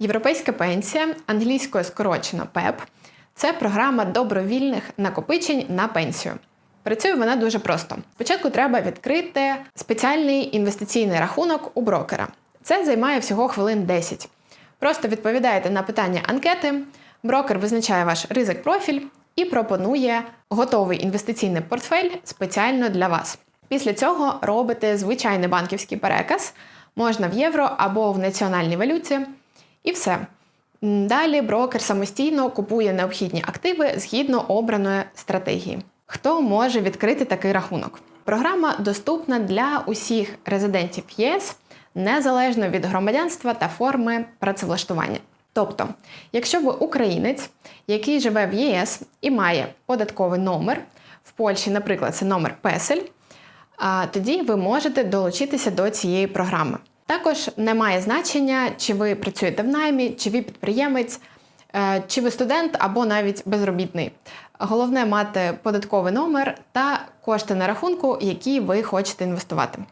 Європейська пенсія, англійською скорочено ПЕП, це програма добровільних накопичень на пенсію. Працює вона дуже просто. Спочатку треба відкрити спеціальний інвестиційний рахунок у брокера. Це займає всього хвилин 10. Просто відповідаєте на питання анкети, брокер визначає ваш ризик профіль і пропонує готовий інвестиційний портфель спеціально для вас. Після цього робите звичайний банківський переказ, можна в євро або в національній валюті, і все. Далі брокер самостійно купує необхідні активи згідно обраної стратегії. Хто може відкрити такий рахунок? Програма доступна для усіх резидентів ЄС незалежно від громадянства та форми працевлаштування. Тобто, якщо ви українець, який живе в ЄС і має податковий номер, в Польщі, наприклад, це номер Песель, тоді ви можете долучитися до цієї програми. Також не має значення, чи ви працюєте в наймі, чи ви підприємець, е, чи ви студент або навіть безробітний. Головне мати податковий номер та кошти на рахунку, які ви хочете інвестувати.